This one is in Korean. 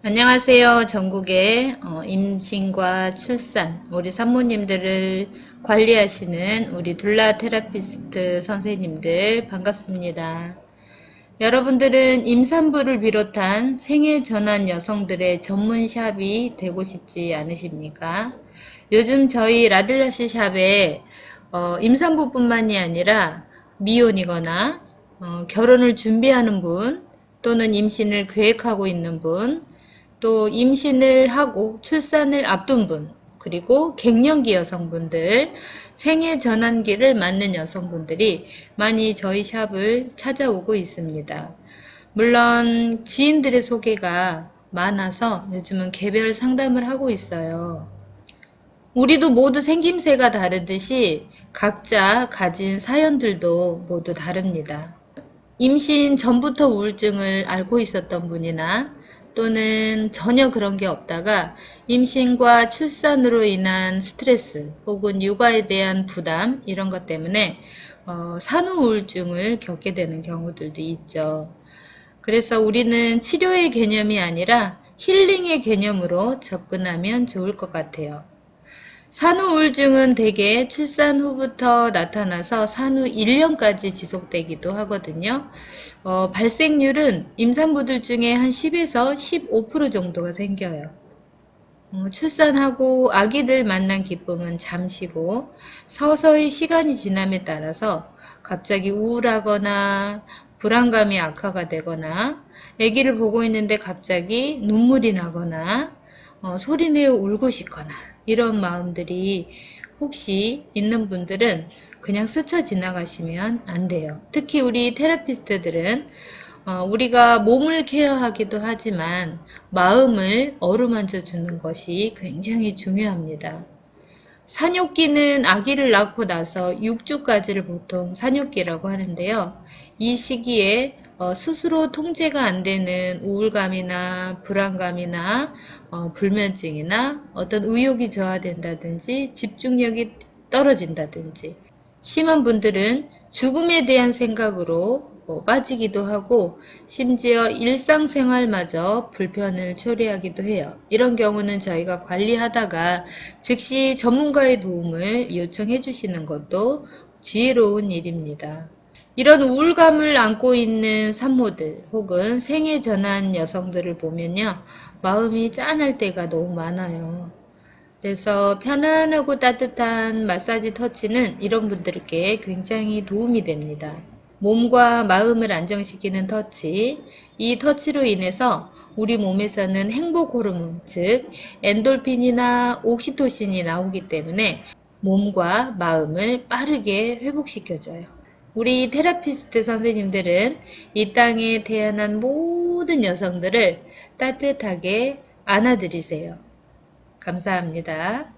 안녕하세요. 전국의 어, 임신과 출산, 우리 산모님들을 관리하시는 우리 둘라 테라피스트 선생님들 반갑습니다. 여러분들은 임산부를 비롯한 생애 전환 여성들의 전문 샵이 되고 싶지 않으십니까? 요즘 저희 라들라시 샵에 어, 임산부뿐만이 아니라 미혼이거나 어, 결혼을 준비하는 분 또는 임신을 계획하고 있는 분, 또 임신을 하고 출산을 앞둔 분, 그리고 갱년기 여성분들, 생애 전환기를 맞는 여성분들이 많이 저희 샵을 찾아오고 있습니다. 물론 지인들의 소개가 많아서 요즘은 개별 상담을 하고 있어요. 우리도 모두 생김새가 다르듯이 각자 가진 사연들도 모두 다릅니다. 임신 전부터 우울증을 앓고 있었던 분이나 또는 전혀 그런 게 없다가 임신과 출산으로 인한 스트레스 혹은 육아에 대한 부담 이런 것 때문에 어, 산후 우울증을 겪게 되는 경우들도 있죠. 그래서 우리는 치료의 개념이 아니라 힐링의 개념으로 접근하면 좋을 것 같아요. 산후 우울증은 대개 출산 후부터 나타나서 산후 1년까지 지속되기도 하거든요. 어, 발생률은 임산부들 중에 한 10에서 15% 정도가 생겨요. 어, 출산하고 아기를 만난 기쁨은 잠시고 서서히 시간이 지남에 따라서 갑자기 우울하거나 불안감이 악화가 되거나 아기를 보고 있는데 갑자기 눈물이 나거나 어, 소리내어 울고 싶거나 이런 마음들이 혹시 있는 분들은 그냥 스쳐 지나가시면 안 돼요. 특히 우리 테라피스트들은 어, 우리가 몸을 케어하기도 하지만 마음을 어루만져 주는 것이 굉장히 중요합니다. 산욕기는 아기를 낳고 나서 6주까지를 보통 산욕기라고 하는데요. 이 시기에 어, 스스로 통제가 안 되는 우울감이나 불안감이나 어, 불면증이나 어떤 의욕이 저하된다든지 집중력이 떨어진다든지 심한 분들은 죽음에 대한 생각으로 어, 빠지기도 하고 심지어 일상생활마저 불편을 초래하기도 해요. 이런 경우는 저희가 관리하다가 즉시 전문가의 도움을 요청해 주시는 것도 지혜로운 일입니다. 이런 우울감을 안고 있는 산모들 혹은 생애 전환 여성들을 보면요. 마음이 짠할 때가 너무 많아요. 그래서 편안하고 따뜻한 마사지 터치는 이런 분들께 굉장히 도움이 됩니다. 몸과 마음을 안정시키는 터치. 이 터치로 인해서 우리 몸에서는 행복 호르몬, 즉 엔돌핀이나 옥시토신이 나오기 때문에 몸과 마음을 빠르게 회복시켜줘요. 우리 테라피스트 선생님들은 이 땅에 태어난 모든 여성들을 따뜻하게 안아드리세요. 감사합니다.